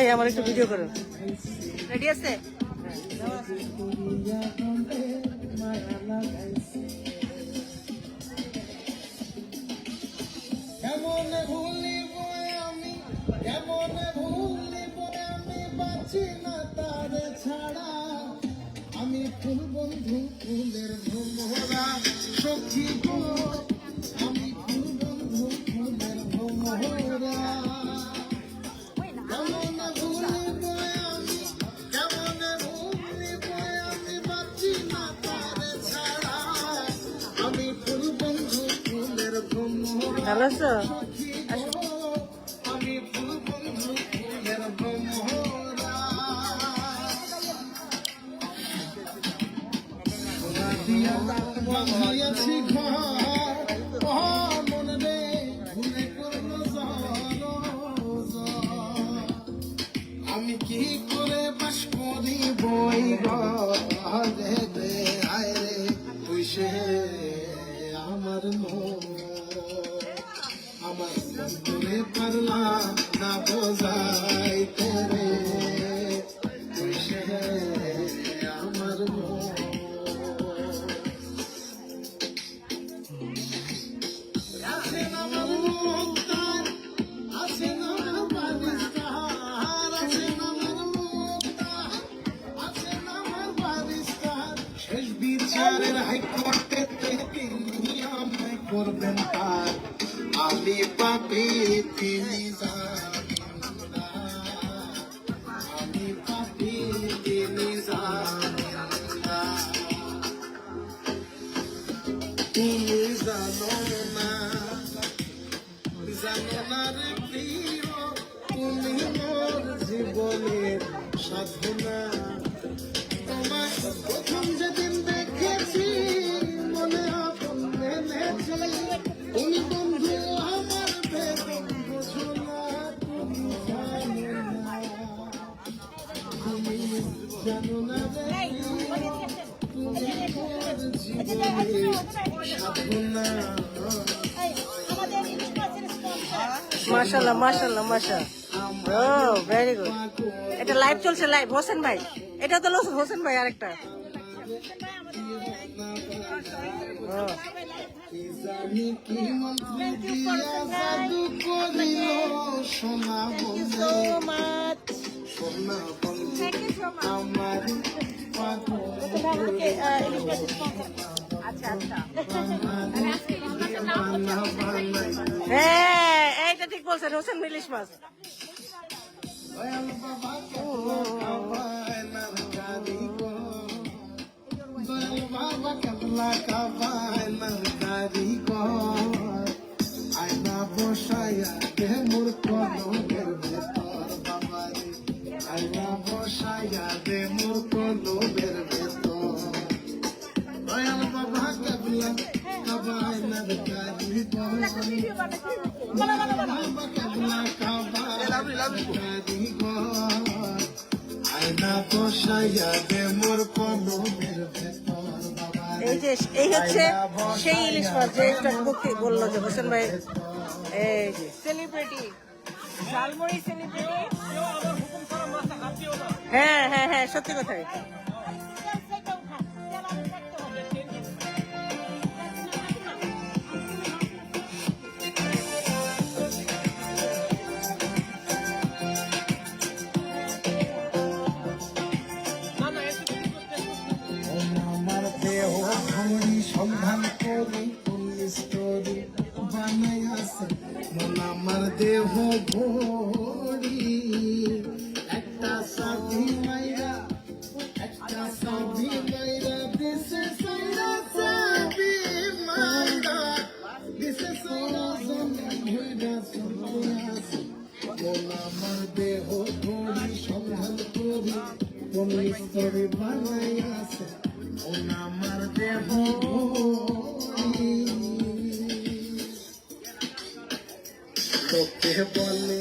এই আমার একটু ভিডিও করো। রেডি আছে? কেমন ভুলিব আমি আমি, বাঁচি না ছাড়া। আমি ফুল বন্ধু, ফুলের ভ্রমরা সখী গো। আমি ফুল বন্ধু, ফুলের ভ্রমরা কেমন ভুলিব আমি, কেমন আমি, বাঁচি না ছাড়া। আমি ফুল বন্ধু, ফুলের আমার আমার করে পারলাম না বোঝাইতে রে আমার মন আমার মুক্তার, আছেন আমার বারিস্তার, আছেন আমার মুক্তার, আছেন আমার বারিস্তার। শেষ বিচারের হাইকোর্টে করবেন তার। আমি পাপি তিনি তুমি জানো না জানো না রে তুমি মোর জীবনের সাধনা তোমার প্রথম সাধনা মাশাল্লাহ মাশাল্লাহ ও ভেরি গুড এটা লাইভ চলছে লাইভ হোসেন ভাই। এটা তো লোস- হোসেন ভাই আরেকটা। আমার হ্যাঁ এইটা ঠিক বলছেন হোসেন ইলিশ মাছ। বাবা কেবলা কাবায়নার কারিগর। বসাইয়া দে মোর কলমের এই যে এই হচ্ছে সেই ইলিশ মাছ যে একটা মুক্তি বলল যে হোসেন ভাই এই যে। সেলিব্রিটি ঝালমুড়ি সেলিব্রিটি হ্যাঁ হ্যাঁ হ্যাঁ সত্যি কথাই। তরি বানাই আছে মন আমার দেহ ঘড়ি বলে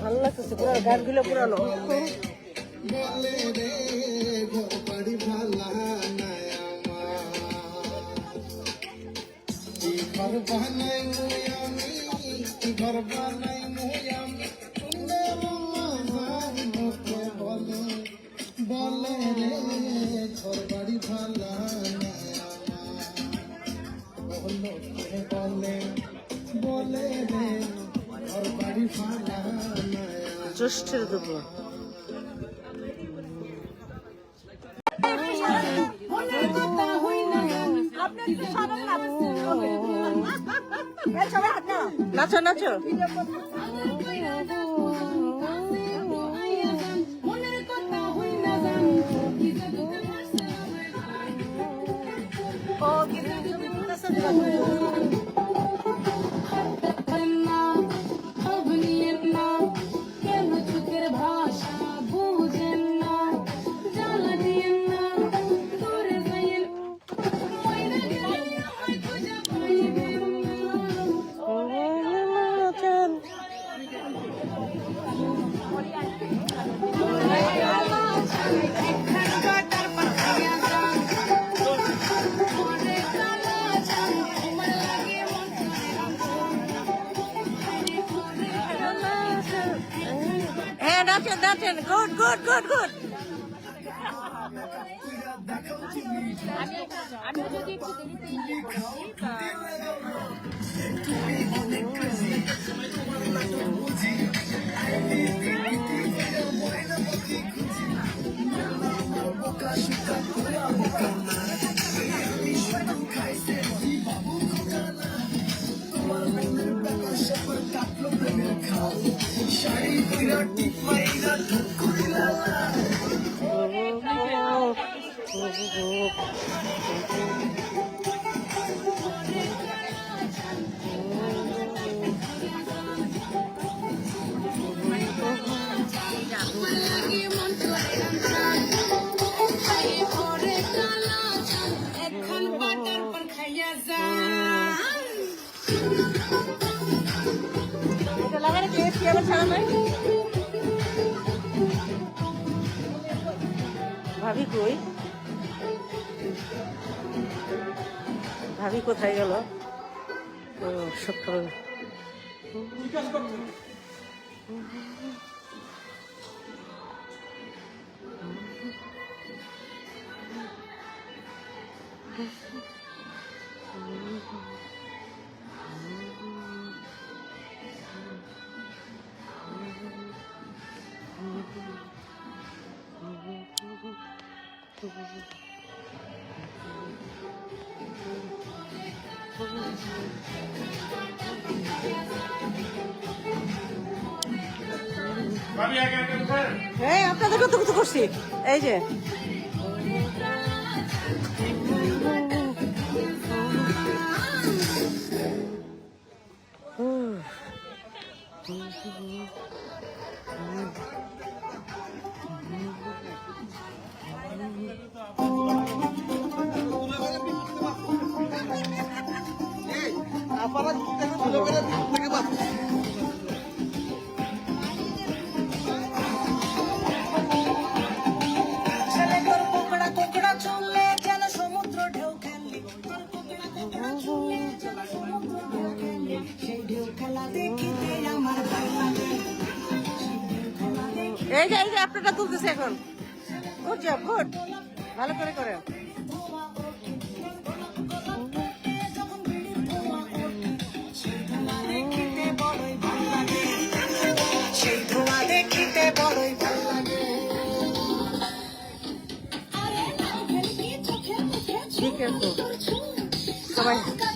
ভালা লাগতেছে পুরো গানগুলো পুরানো বলে রে ঘর বাড়ি ভালা ঘর বানাই আমি ঘর বানাই জ্যৈষ্ঠের দুপুর নাচো নাচো গুড গুড গুড গুড এখন আবার নাই ভাবি কই? ভাবি কোথায় গেল? সকাল হ্যাঁ আপনাদের কত কিছু করছি। এই যে। এই যে এই যে আপনারটা তুলতেছে এখন। গুড জব গুড ভালো করে করেন ধোঁয়া ওঠে ওঠে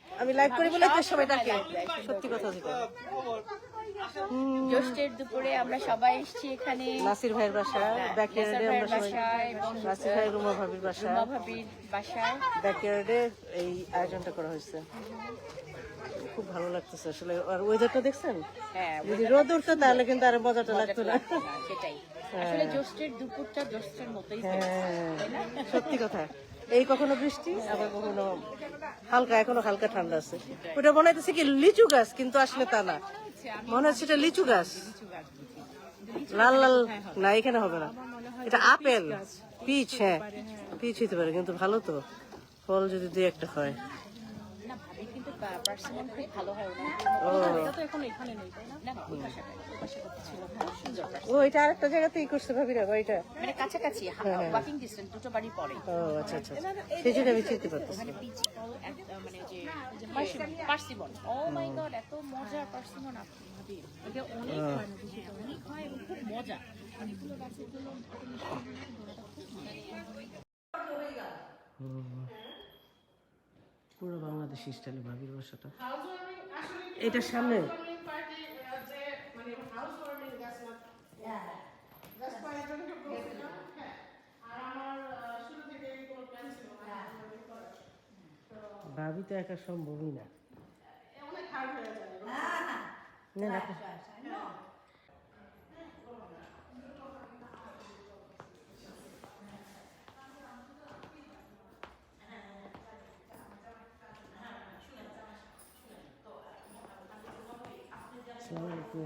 আমি লাইভ করি বলে তো সবাই ডাকে সত্যি কথা যেটা জ্যৈষ্ঠের দুপুরে আমরা সবাই এসেছি এখানে। নাসির ভাইয়ের বাসা ব্যাকয়ার্ডে আমরা সবাই নাসির ভাই রুমা ভাবির বাসা রুমা ভাবির বাসায়। ব্যাকয়ার্ডে এই আয়োজনটা করা হয়েছে। খুব ভালো লাগতেছে আসলে। আর ওয়েদারটা দেখছেন? হ্যাঁ যদি রোদ উঠতো তাহলে কিন্তু আর মজাটা লাগতো না। সেটাই। আসলে জ্যৈষ্ঠের দুপুরটা জ্যৈষ্ঠের মতোই হ্যাঁ। সত্যি কথা। এই কখনো বৃষ্টি? আবার কখনো হালকা এখনও হালকা ঠান্ডা আছে। ওটা মনে হইতেছে কি লিচু গাছ কিন্তু আসলে তা না। মনে হচ্ছে এটা লিচু গাছ। লাল লাল না এখানে হবে না। এটা আপেল। পিচ হ্যাঁ পিচ হইতে পারে কিন্তু ভালো তো। ফল যদি দু একটা হয়। কিন্তু খুব ভালো হয় ওনার। ও। না? না ওই বাসাটা ওই বাসাটা ছিল। সুন্দর ও এটা আরেকটা জায়গাতেই করছে ভাবি ভাবিরা ওইটা মানে কাছাকাছি হ্যাঁ, ওয়াকিং ডিস্টেন্স দুটো বাড়ি পরে ও আচ্ছা আচ্ছা আচ্ছা। সেই জন্য আমি চিনতে পারতেছি। ওখানে বিচ মানে যে পার্সিমন ও। মাই গড এত মজার পার্সিমন আপনি ভাবি। এটা অনেক হয় না অনেক হয় খুব মজা। অনেকগুলো গাছের জন্য পুরো বাংলাদেশি স্টাইলে ভাবির বাসাটা এটার সামনে ভাবি তো একা সম্ভবই না। না না।